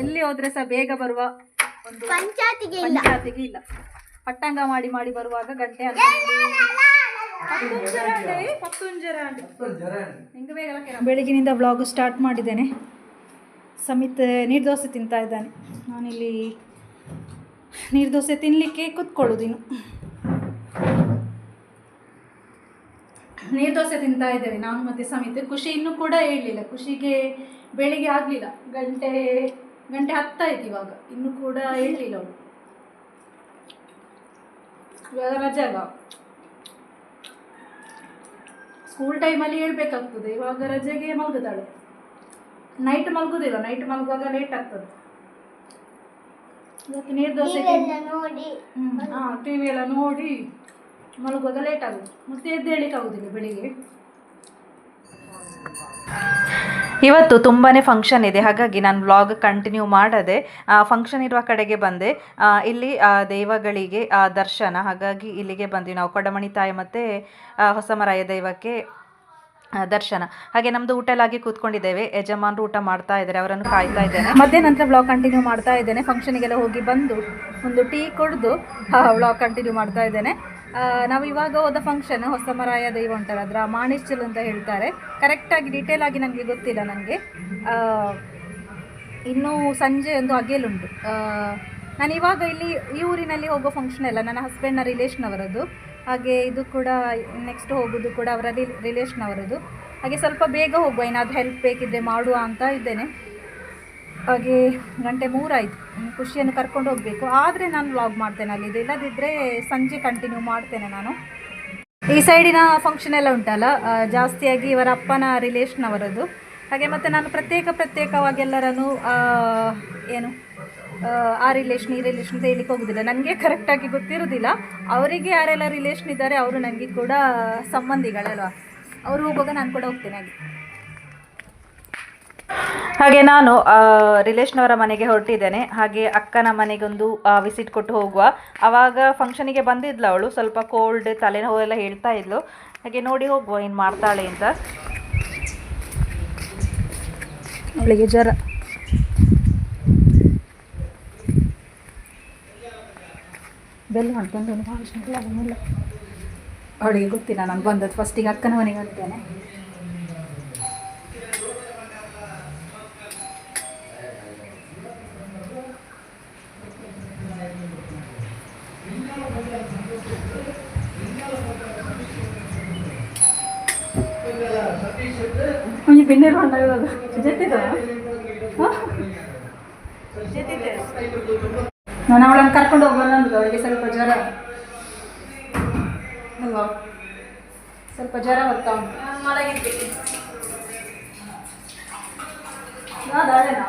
ಎಲ್ಲಿ ಹೋದ್ರೆ ಸಹ ಬೇಗ ಬರುವ ಒಂದು ಪಂಚಾಯತಿಗೆ ಇಲ್ಲ. ಪಂಚಾಯತಿಗೆ ಇಲ್ಲ. ಪಟ್ಟಂಗ ಮಾಡಿ ಮಾಡಿ ಬರುವಾಗ ಗಂಟೆ. ಬೆಳಗಿನಿಂದ ವ್ಲಾಗ್ ಸ್ಟಾರ್ಟ್ ಮಾಡಿದ್ದೇನೆ. ಸಮಿತ್ ನೀರು ದೋಸೆ ತಿಂತಾ ಇದ್ದಾನೆ. ನಾನಿಲ್ಲಿ ನೀರು ದೋಸೆ ತಿನ್ನಲಿಕ್ಕೆ ಕೂತ್ಕೊಳ್ಳೋದು ಇನ್ನು. ನೀರು ದೋಸೆ ತಿಂತಾ ಇದ್ದೇವೆ. ನಾನು ಮತ್ತೆ ಸಮಿತ್. ಖುಷಿ ಇನ್ನೂ ಕೂಡ ಹೇಳಲಿಲ್ಲ. ಖುಷಿಗೆ ಬೆಳಿಗ್ಗೆ ಆಗಲಿಲ್ಲ. ಗಂಟೆ ಗಂಟೆ ಹತ್ತಾಯ್ತು ಇವಾಗ. ಇನ್ನೂ ಕೂಡ ಹೇಳಲಿಲ್ಲ ಅವಳು. ಇವಾಗ ರಜೆ ಅಲ್ಲ ಸ್ಕೂಲ್ ಟೈಮಲ್ಲಿ ಹೇಳ್ಬೇಕಾಗ್ತದೆ. ಇವಾಗ ರಜೆಗೆ ಮಲಗುದಾಳು ನೈಟ್ ಮಲಗುದಿಲ್ಲ. ನೈಟ್ ಮಲಗುವಾಗ ಲೇಟ್ ಆಗ್ತದೆ. ಇವತ್ತು ನೀರು ದೋಸೆ ಟಿವಿ ನೋಡಿ. ಹಾಂ ಟಿ ವಿ ಎಲ್ಲ ನೋಡಿ. ಮಲಗುವಾಗ ಲೇಟ್ ಆಗುತ್ತೆ ಮತ್ತೆ ಎದ್ದು ಹೇಳಿಕ್ಕೆ ಆಗೋದಿಲ್ಲ ಬೆಳಿಗ್ಗೆ. ಇವತ್ತು ತುಂಬಾ ಫಂಕ್ಷನ್ ಇದೆ. ಹಾಗಾಗಿ ನಾನು ವ್ಲಾಗ್ ಕಂಟಿನ್ಯೂ ಮಾಡದೆ ಫಂಕ್ಷನ್ ಇರುವ ಕಡೆಗೆ ಬಂದೆ. ಇಲ್ಲಿ ದೈವಗಳಿಗೆ ದರ್ಶನ. ಹಾಗಾಗಿ ಇಲ್ಲಿಗೆ ಬಂದ್ವಿ ನಾವು. ಕೊಡಮಣಿ ತಾಯಿ ಮತ್ತು ಹೊಸಮರಾಯ ದೈವಕ್ಕೆ ದರ್ಶನ. ಹಾಗೆ ನಮ್ದು ಊಟ ಎಲ್ಲ ಆಗಿ ಕೂತ್ಕೊಂಡಿದ್ದೇವೆ. ಯಜಮಾನರು ಊಟ ಮಾಡ್ತಾ ಇದ್ದಾರೆ. ಅವರನ್ನು ಕಾಯ್ತಾ ಇದ್ದೇನೆ. ಮತ್ತೆ ನಂತರ ಬ್ಲಾಗ್ ಕಂಟಿನ್ಯೂ ಮಾಡ್ತಾ ಇದ್ದೇನೆ. ಫಂಕ್ಷನಿಗೆಲ್ಲ ಹೋಗಿ ಬಂದು ಒಂದು ಟೀ ಕುಡಿದು ಬ್ಲಾಗ್ ಕಂಟಿನ್ಯೂ ಮಾಡ್ತಾ ಇದ್ದೇನೆ. ನಾವು ಇವಾಗ ಹೋದ ಫಂಕ್ಷನ್ ಹೊಸಮರಾಯ ದೈವ ಉಂಟಲ್ಲ ಅದರ ಮಾಣಿಶ್ಚಲ್ ಅಂತ ಹೇಳ್ತಾರೆ. ಕರೆಕ್ಟಾಗಿ ಡೀಟೇಲ್ ಆಗಿ ನನಗೆ ಗೊತ್ತಿಲ್ಲ ನನಗೆ ಇನ್ನೂ ಸಂಜೆ ಒಂದು ಅಗೇಲುಂಟು. ನಾನು ಇವಾಗ ಇಲ್ಲಿ, ಈ ಊರಿನಲ್ಲಿ ಹೋಗೋ ಫಂಕ್ಷನ್ ಎಲ್ಲ ನನ್ನ ಹಸ್ಬೆಂಡ್ನ ರಿಲೇಷನ್ ಅವರದ್ದು ಹಾಗೆ ಇದು ಕೂಡ ನೆಕ್ಸ್ಟ್ ಹೋಗೋದು ಕೂಡ ಅವರ ರಿಲೇಷನ್ ಅವರದ್ದು ಹಾಗೆ ಸ್ವಲ್ಪ ಬೇಗ ಹೋಗುವ, ಏನಾದರೂ ಹೆಲ್ಪ್ ಬೇಕಿದ್ದರೆ ಮಾಡುವ ಅಂತ ಇದ್ದೇನೆ. ಹಾಗೆ ಗಂಟೆ ಮೂರಾಯಿತು. ಖುಷಿಯನ್ನು ಕರ್ಕೊಂಡು ಹೋಗಬೇಕು. ಆದರೆ ನಾನು ವ್ಲಾಗ್ ಮಾಡ್ತೇನೆ ಅಲ್ಲಿದ್ದು ಇಲ್ಲದಿದ್ದರೆ ಸಂಜೆ ಕಂಟಿನ್ಯೂ ಮಾಡ್ತೇನೆ ನಾನು. ಈ ಸೈಡಿನ ಫಂಕ್ಷನ್ ಎಲ್ಲ ಉಂಟಲ್ಲ ಜಾಸ್ತಿಯಾಗಿ ಇವರ ಅಪ್ಪನ ರಿಲೇಷನ್ ಅವರದು. ಹಾಗೆ ಮತ್ತು ನಾನು ಪ್ರತ್ಯೇಕ ಪ್ರತ್ಯೇಕವಾಗಿ ಎಲ್ಲರನ್ನು ಏನು ಆ, ಆ ರಿಲೇಷನ್ ಈ ರಿಲೇಷನ್ ಅಂತ ಹೇಳಲಿಕ್ಕೆ ಹೋಗೋದಿಲ್ಲ. ನನಗೆ ಕರೆಕ್ಟಾಗಿ ಗೊತ್ತಿರೋದಿಲ್ಲ. ಅವರಿಗೆ ಯಾರೆಲ್ಲ ರಿಲೇಷನ್ ಇದ್ದಾರೆ ಅವರು ನನಗೆ ಕೂಡ ಸಂಬಂಧಿಗಳಲ್ವ? ಅವರು ಹೋಗುವಾಗ ನಾನು ಕೂಡ ಹೋಗ್ತೇನೆ ಹಾಗೆ. ಹಾಗೆ ನಾನು ರಿಲೇಷನ್ ಅವರ ಮನೆಗೆ ಹೊರಟಿದ್ದೇನೆ. ಹಾಗೆ ಅಕ್ಕನ ಮನೆಗೊಂದು ವಿಸಿಟ್ ಕೊಟ್ಟು ಹೋಗುವ. ಆವಾಗ ಫಂಕ್ಷನಿಗೆ ಬಂದಿದ್ಲು ಅವಳು. ಸ್ವಲ್ಪ ಕೋಲ್ಡ್ ತಲೆನೋವು ಎಲ್ಲ ಹೇಳ್ತಾ ಇದ್ಲು. ಹಾಗೆ ನೋಡಿ ಹೋಗುವ ಏನು ಮಾಡ್ತಾಳೆ ಅಂತ. ಅವಳಿಗೆ ಜ್ವರ. ಬೆಲ್ಲ ಮಾಡ್ಕೊಂಡು ಅವಳಿಗೆ ಗೊತ್ತಿಲ್ಲ ನಾನು ಬಂದದ್ದು ಫಸ್ಟಿಗೆ ಅಕ್ಕನ ಮನೆಗೆ ಹೋಗ್ತೇನೆ ಬೆನ್ನೇರು ಹೊಂಡ ಇವಾಗ ಜೆತ್ತಿದ ನಾನು ಅವಳನ್ನು ಕರ್ಕೊಂಡು ಹೋಗೋಣ ಅಂದ್ರು ಅವಳಿಗೆ ಸ್ವಲ್ಪ ಜ್ವರ. ಅಲ್ವಾ? ಸ್ವಲ್ಪ ಜ್ವರ ಬರ್ತಾ ಉಂಟು. ಅದಾಳೆನಾ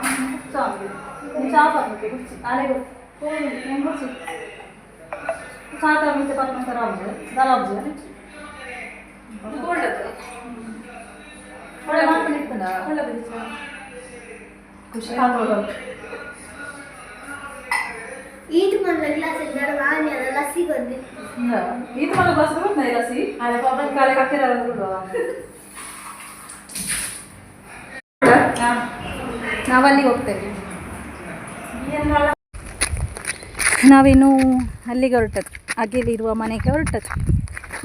ಮಲ್ಲ ಗ್ಲಾಸ್ ಇದ್ದಾರ ಅದೆಲ್ಲ ಕಾಲೆ ಹಾಕಿರಲ್ಲ ನಾವಲ್ಲಿಗೆ ಹೋಗ್ತೇವೆ. ನಾವಿನ್ನು ಅಲ್ಲಿಗೆ ಹೊರಟದ್ ಅಗೆಲಿರುವ ಮನೆಗೆ ಹೊರಟದ್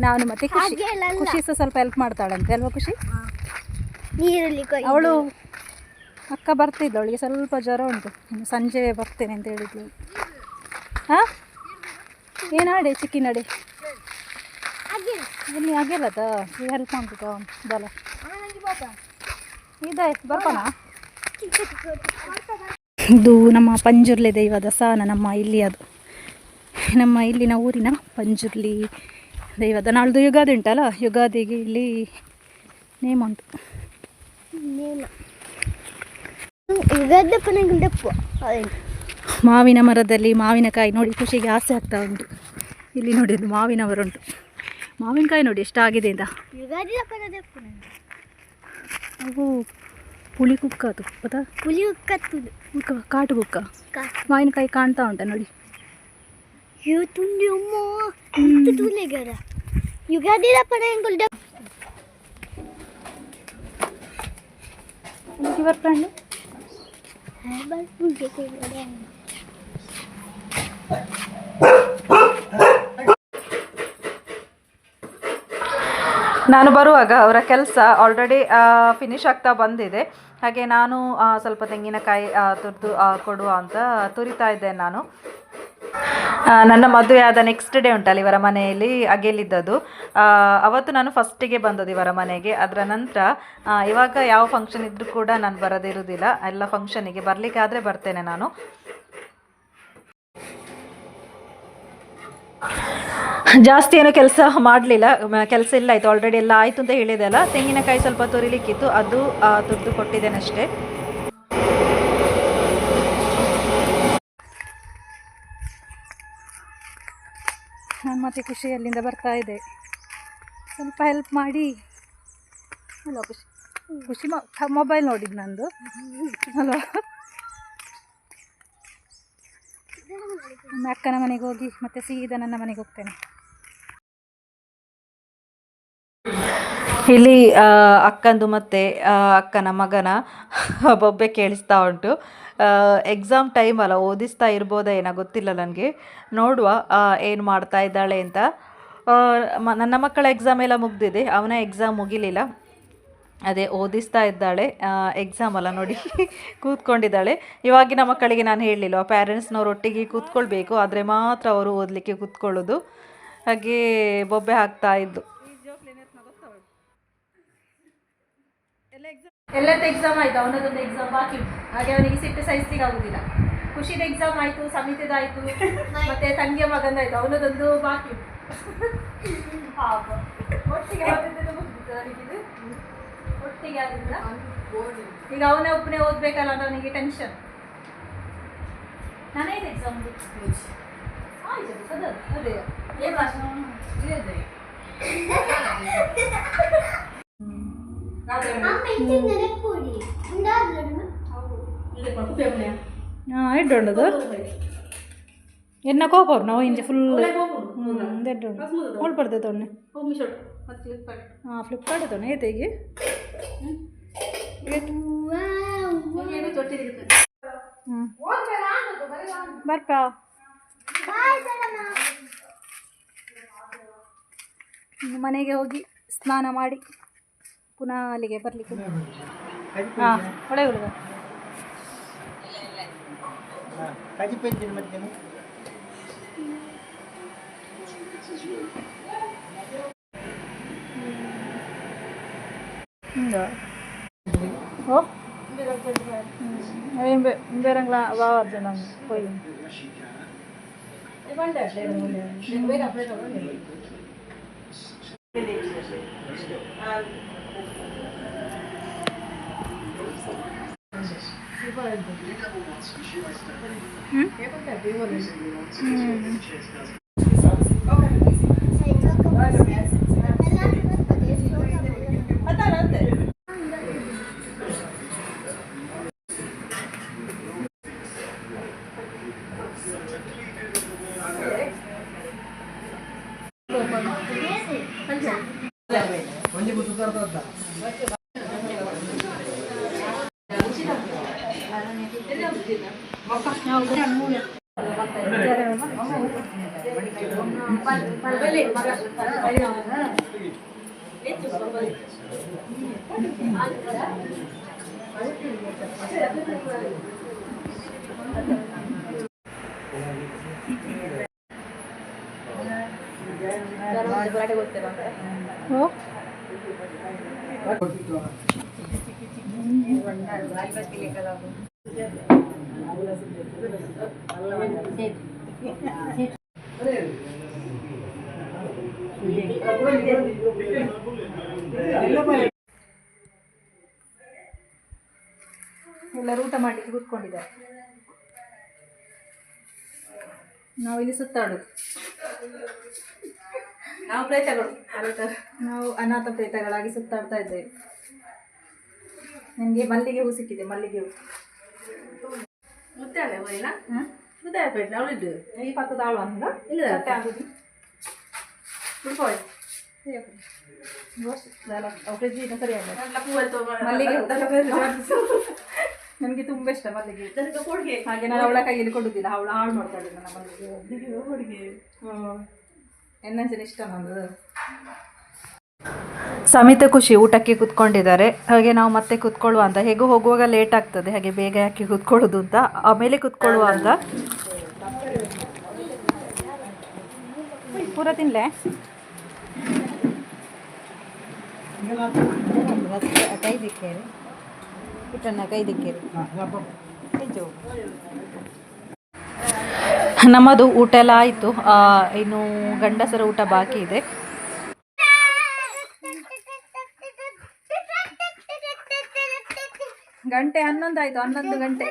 ನಾನು ಮತ್ತೆ ಖುಷಿ. ಖುಷಿ ಸಹ ಸ್ವಲ್ಪ ಹೆಲ್ಪ್ ಮಾಡ್ತಾಳಂತೆ ಅಲ್ವಾ ಖುಷಿ. ಅವಳು ಅಕ್ಕ ಬರ್ತಿದ್ಲು ಅವಳಿಗೆ ಸ್ವಲ್ಪ ಜ್ವರ ಉಂಟು. ಸಂಜೆ ಬರ್ತೇನೆ ಅಂತ ಹೇಳಿದ್ಲು. ಹಾಂ? ಏನು ಆಡಿ ಚಿಕ್ಕಿ ನಡೆ? ಇಲ್ಲಿ ಆಗಿಲ್ಲದ ಯಾರು ಮಾಡ್ಬಿಟ್ಟು ಬಲ. ಇದೆ ಚಿಕ್ಕ ಇದು ನಮ್ಮ ಪಂಜುರ್ಲಿ ದೈವದ ಸಾನ ನಮ್ಮ ಇಲ್ಲಿ ಅದು. ನಮ್ಮ ಇಲ್ಲಿನ ಊರಿನ ಪಂಜುರ್ಲಿ ದೈವದ. ನಾಳ್ದು ಯುಗಾದಿ ಉಂಟಲ್ಲ, ಯುಗಾದಿಗೆ ಇಲ್ಲಿ ನೇಮ್ ಉಂಟು. ಯುಗಾದಿ ಮಾವಿನ ಮರದಲ್ಲಿ ಮಾವಿನಕಾಯಿ ನೋಡಿ ಖುಷಿಗೆ ಆಸೆ ಆಗ್ತಾ ಉಂಟು. ಇಲ್ಲಿ ನೋಡಿ ಒಂದು ಮಾವಿನ ಮರ ಉಂಟು ಮಾವಿನಕಾಯಿ ನೋಡಿ ಎಷ್ಟಾಗಿದೆ ಅಂತ. ಓ ಪುಳಿ ಕುಕ್ಕ ಅದು ಗೊತ್ತಾ? ಹುಲಿ ಕುಕ್ಕ ಕುಕ್ಕ ಕಾಟು ಕುಕ್ಕ. ಮಾವಿನಕಾಯಿ ಕಾಣ್ತಾ ಉಂಟ ನೋಡಿ. ಯುಗಾದಿ ಯುವರ್ ಫ್ರೆಂಡ್ ನಾನು ಬರುವಾಗ ಅವರ ಕೆಲಸ ಆಲ್ರೆಡಿ ಫಿನಿಶ್ ಆಗ್ತಾ ಬಂದಿದೆ. ಹಾಗೆ ನಾನು ಸ್ವಲ್ಪ ತೆಂಗಿನಕಾಯಿ ತುರಿದು ಕೊಡುವ ಅಂತ ತುರಿತಾ ಇದ್ದೆ ನಾನು. ನನ್ನ ಮದುವೆ ಆದ ನೆಕ್ಸ್ಟ್ ಡೇ ಉಂಟಲ್ಲ ಇವರ ಮನೆಯಲ್ಲಿ ಅಗೆಲಿದ್ದದು ಅವತ್ತು ನಾನು ಫಸ್ಟಿಗೆ ಬಂದದ್ದು ಇವರ ಮನೆಗೆ. ಅದರ ನಂತರ ಇವಾಗ ಯಾವ ಫಂಕ್ಷನ್ ಇದ್ದರೂ ಕೂಡ ನಾನು ಬರದಿರುವುದಿಲ್ಲ. ಎಲ್ಲ ಫಂಕ್ಷನಿಗೆ ಬರಲಿಕ್ಕಾದರೆ ಬರ್ತೇನೆ ನಾನು. ಜಾಸ್ತಿ ಏನೋ ಕೆಲಸ ಮಾಡಲಿಲ್ಲ ಕೆಲಸ ಇಲ್ಲ, ಆಯಿತು ಆಲ್ರೆಡಿ ಎಲ್ಲ ಆಯಿತು ಅಂತ ಹೇಳಿದೆ ಅಲ್ಲ? ತೆಂಗಿನಕಾಯಿ ಸ್ವಲ್ಪ ತುರಿಲಿಕ್ಕಿತ್ತು, ಅದು ತುರಿದು ಕೊಟ್ಟಿದ್ದೇನಷ್ಟೇ. ನಾನು ಮತ್ತೆ ಖುಷಿ ಅಲ್ಲಿಂದ ಬರ್ತಾ ಇದೆ ಸ್ವಲ್ಪ ಹೆಲ್ಪ್ ಮಾಡಿ. ಅಲ್ಲ ಖುಷಿ ಖುಷಿ ಮೊಬೈಲ್ ನೋಡಿದ್ದು ನಂದು. ಅಲ್ವಾ? ನಮ್ಮ ಅಕ್ಕನ ಮನೆಗೆ ಹೋಗಿ ಮತ್ತೆ ಸೀದಾ ನನ್ನ ಮನೆಗೆ ಹೋಗ್ತೇನೆ. ಇಲ್ಲಿ ಅಕ್ಕಂದು ಮತ್ತು ಅಕ್ಕನ ಮಗನ ಬೊಬ್ಬೆ ಕೇಳಿಸ್ತಾ ಉಂಟು. ಎಕ್ಸಾಮ್ ಟೈಮ್ ಅಲ್ಲ, ಓದಿಸ್ತಾ ಇರ್ಬೋದಾ ಏನೋ ಗೊತ್ತಿಲ್ಲ ನನಗೆ. ನೋಡುವ ಏನು ಮಾಡ್ತಾ ಇದ್ದಾಳೆ ಅಂತ. ನನ್ನ ಮಕ್ಕಳ ಎಕ್ಸಾಮ್ ಎಲ್ಲ ಮುಗ್ದಿದೆ, ಅವನ ಎಕ್ಸಾಮ್ ಮುಗಿಲಿಲ್ಲ. ಅದೇ ಓದಿಸ್ತಾ ಇದ್ದಾಳೆ. ಎಕ್ಸಾಮ್ ಅಲ್ಲ ನೋಡಿ ಕೂತ್ಕೊಂಡಿದ್ದಾಳೆ. ಇವಾಗಿನ ಮಕ್ಕಳಿಗೆ ನಾನು ಹೇಳಲಿಲ್ಲ ಪ್ಯಾರೆಂಟ್ಸ್ನವ್ರು ಒಟ್ಟಿಗೆ ಕೂತ್ಕೊಳ್ಬೇಕು ಆದರೆ ಮಾತ್ರ ಅವರು ಓದಲಿಕ್ಕೆ ಕೂತ್ಕೊಳ್ಳೋದು. ಹಾಗೆ ಬೊಬ್ಬೆ ಹಾಕ್ತಾ ಇದ್ದು. ಎಲ್ಲದ ಎಕ್ಸಾಮ್ ಆಯ್ತು ಅವನದೊಂದು ಎಕ್ಸಾಮ್ ಬಾಕಿ. ಹಾಗೆ ಅವನಿಗೆ ಸಿಟ್ಟು ಸಹಿಸ್ಲಿಕ್ಕೆ ಆಗುದಿಲ್ಲ ಖುಷಿದ ಎಕ್ಸಾಮ್ ಆಯ್ತು ಸಮಿತಿದ ಆಯ್ತು ಮತ್ತೆ ತಂಗಿಯ ಮಗಂದಾಯ್ತು ಅವನದೊಂದು ಬಾಕಿ. ಒಟ್ಟಿಗೆ ಹೀಗೆ ಆಗಿದ್ರಾ ಈಗ ಅವನೇ ಒಬ್ಬನೇ ಓದಬೇಕಲ್ಲ ಅವನಿಗೆ ಟೆನ್ಷನ್ ನಾನೇನು ಎಕ್ಸಾಮ್ ಆಯ್ತು ಅದೇ ಅದೇ ಏನು ಭಾಷಣ ಇದೇ ಎಡ್ಡೊಂಡದು ಎನ್ನ ಕೋಪವ್ರು ನಾವು ಇಂಜೆ ಫುಲ್ ಎಡ್ಡೊಂಡು ಹೋಲ್ ಬರ್ತೈತೆ ಒಣ್ಣೆ ಹಾಂ ಫ್ಲಿಪ್ಕಾರ್ಟ್ ತೊನೆ ಏತೈಗೆ ಇನ್ನು ಮನೆಗೆ ಹೋಗಿ ಸ್ನಾನ ಮಾಡಿ ಪುನಃ ಅಲ್ಲಿಗೆ ಬರಲಿಕ್ಕೆ. ಹಾಂ ಒಳ್ಳೆ ಹುಡುಗ Oh? Ayun, berang la bawat na lang. Hoy. Hmm? Hmm. করতে পারবে ಎಲ್ಲರೂ ಊಟ ಮಾಡಲಿಕ್ಕೆ ಕೂತ್ಕೊಂಡಿದ್ದಾರೆ. ನಾವಿಲ್ಲಿ ಸುತ್ತಾಡೋದು. ನಾವು ಪ್ರೇತಗಳು. ನಾವು ಅನಾಥ ಪ್ರೇತಗಳಾಗಿ ಸುತ್ತಾಡ್ತಾ ಇದ್ದೇವೆ. ನನಗೆ ಮಲ್ಲಿಗೆ ಹೂ ಸಿಕ್ಕಿದೆ ಮಲ್ಲಿಗೆ ಹೂ. ಹ್ಮ್? ಈ ಪಕ್ಕದ ಆಳು ಅಂದ ಇಲ್ಲ. ಆಗುದು. ನನಗೆ ತುಂಬ ಇಷ್ಟ ಮಲ್ಲಿಗೆ ಹಾಗೆ ನಾನು ಅವಳ ಕೈಯಲ್ಲಿ ಕೊಡುದಿಲ್ಲ ಅವಳು ಹಾಳು ಮಾಡ್ತಾಳೆ ನನ್ನ ಮಲ್ಲಿಗೆ ಹ್ಮ್. ಇಷ್ಟ ಸಮಿತ ಖುಷಿ ಊಟಕ್ಕೆ ಕುತ್ಕೊಂಡಿದ್ದಾರೆ. ಹಾಗೆ ನಾವು ಮತ್ತೆ ಕುತ್ಕೊಳ್ಳುವ ಅಂತ. ಹೇಗೂ ಹೋಗುವಾಗ ಲೇಟ್ ಆಗ್ತದೆ. ಹಾಗೆ ಬೇಗ ಯಾಕೆ ಕುತ್ಕೊಳ್ಳೋದು ಅಂತ. ಆಮೇಲೆ ಕುತ್ಕೊಳ್ಳುವ ಅಂತ. ಪೂರ ತಿನ್ಲೆ? ಕೈ ದಿಕ್ಕೇರಿ ಪುಟ್ಟಣ್ಣ ಕೈ ದಿಕ್ಕೇರಿ ನಮ್ಮದು ಊಟ ಎಲ್ಲ ಆಯಿತು. ಇನ್ನು ಗಂಡಸರ ಊಟ ಬಾಕಿ ಇದೆ. ಗಂಟೆ ಹನ್ನೊಂದು ಹನ್ನೊಂದು ಗಂಟೆ.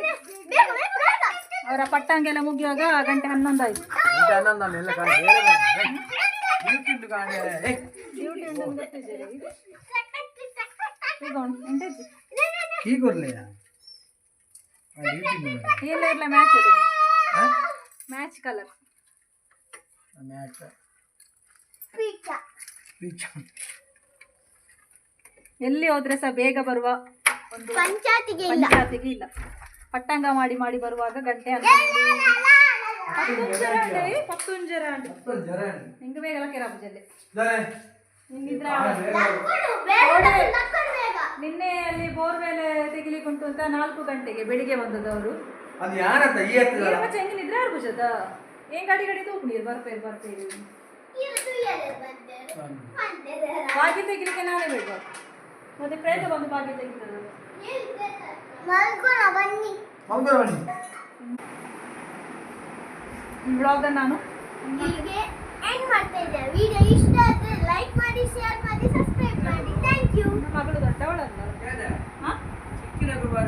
ಅವರ ಪಟ್ಟಂಗೆಲ್ಲ ಮುಗಿಯುವಾಗ ಗಂಟೆ ಹನ್ನೊಂದು ಆಯಿತು. ಇಲ್ಲ ಇಲ್ಲ ಮ್ಯಾಚ್ ಮ್ಯಾಚ್ ಕಲರ್ ಮ್ಯಾಚ್ ಎಲ್ಲಿ ಹೋದ್ರೆ ಸಹ ಬೇಗ ಬರುವ ಒಂದು ಪಂಚಾಯತಿಗೆ ಇಲ್ಲ. ಪಂಚಾಯತಿಗೆ ಇಲ್ಲ. ಪಟ್ಟಂಗ ಮಾಡಿ ಮಾಡಿ ಬರುವಾಗ ಗಂಟೆ ಅಂತ ಪತ್ತುಂಜರ ಅಂಡೆ. ನಿಂಗೆ ಬೇಗ ನಿನ್ನೆ ಅಲ್ಲಿ ಬೋರ್ವೆಲ್ ತೆಗಿಲಿಕ್ಕೆ ಉಂಟು ಅಂತ ನಾಲ್ಕು ಗಂಟೆಗೆ ಬೆಳಿಗ್ಗೆ ಬಂದದವರು ಅವರು. ಅದು ಯಾರತ್ತ ಈ ಹತ್ತಿರ ಏನಪ್ಪ ಚೆಂಗಿನಿದ್ರೆ ಯಾರು ಭುಜದ ಏನ್ ಗಾಡಿ ಗಾಡಿ ತಗೊಂಡಿರ್ ಬರ್ಪೇರ್ ಬರ್ಪೇರಿ ಬಾಗಿ ತೆಗಿಲಿಕ್ಕೆ ನಾನೇ ಬೇಕು. ಮತ್ತೆ ಪ್ರೇತ ಬಂದು ಬಾಗಿ ತೆಗಿತಾರೆ ಮಲ್ಕೋಣ ಬನ್ನಿ ಬ್ಲಾಗ್ ನಾನು ಇಲ್ಲಿಗೆ ಎಂಡ್ ಮಾಡ್ತಾ ಇದ್ದೇವೆ. ವಿಡಿಯೋ ಇಷ್ಟ ಆದರೆ ಲೈಕ್ ಮಾಡಿ ಶೇರ್ ಮಾಡಿ ಸಬ್ಸ್ಕ್ರೈಬ್ ಮಾಡಿ. ಥ್ಯಾಂಕ್ ಯು ಮಗಳು ದೊಡ್ಡವಳಲ್ಲ. ಹಾ? ಚಿಕ್ಕಿನ ಗುರುವಾರ